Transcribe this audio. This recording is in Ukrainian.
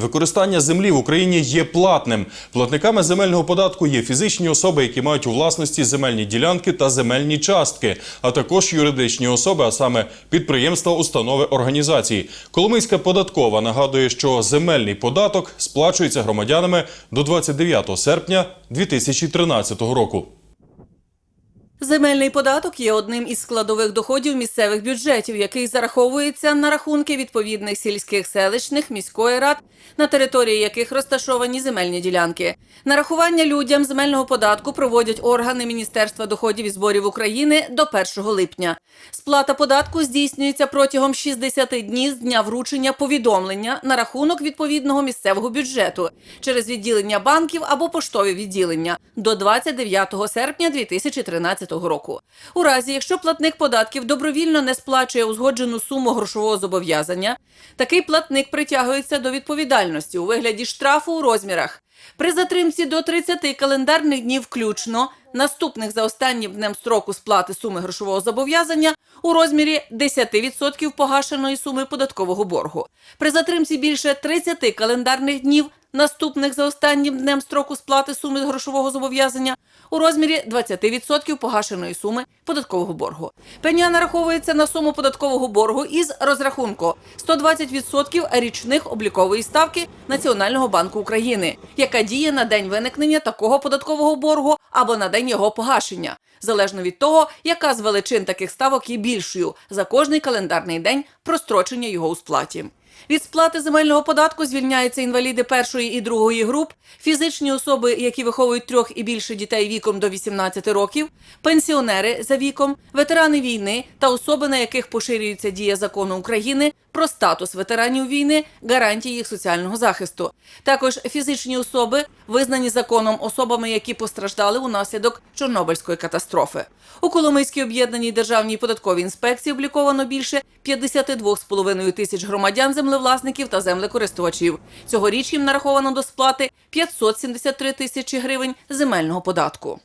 Використання землі в Україні є платним. Платниками земельного податку є фізичні особи, які мають у власності земельні ділянки та земельні частки, а також юридичні особи, а саме підприємства, установи, організації. Коломийська податкова нагадує, що земельний податок сплачується громадянами до 29 серпня 2013 року. Земельний податок є одним із складових доходів місцевих бюджетів, який зараховується на рахунки відповідних сільських селищних міської рад, на території яких розташовані земельні ділянки. Нарахування людям земельного податку проводять органи Міністерства доходів і зборів України до 1 липня. Сплата податку здійснюється протягом 60 днів з дня вручення повідомлення на рахунок відповідного місцевого бюджету через відділення банків або поштові відділення до 29 серпня 2013 року. У разі, якщо платник податків добровільно не сплачує узгоджену суму грошового зобов'язання, такий платник притягується до відповідальності у вигляді штрафу у розмірах при затримці до 30 календарних днів включно, наступних за останнім днем строку сплати суми грошового зобов'язання у розмірі 10% погашеної суми податкового боргу. При затримці більше 30 календарних днів, наступних за останнім днем строку сплати суми грошового зобов'язання у розмірі 20% погашеної суми податкового боргу. Пеня нараховується на суму податкового боргу із розрахунку 120% річних облікової ставки Національного банку України, яка діє на день виникнення такого податкового боргу або на день його погашення, залежно від того, яка з величин таких ставок є більшою за кожний календарний день прострочення його у сплаті. Від сплати земельного податку звільняються інваліди першої і другої груп, фізичні особи, які виховують трьох і більше дітей віком до 18 років, пенсіонери за віком, ветерани війни та особи, на яких поширюється дія закону України про статус ветеранів війни, гарантії їх соціального захисту. Також фізичні особи, визнані законом особами, які постраждали унаслідок Чорнобильської катастрофи. У Коломийській об'єднаній державній податковій інспекції обліковано більше 52,5 тисяч громадян, землевласників та землекористувачів. Цьогоріч їм нараховано до сплати 573 тисячі гривень земельного податку.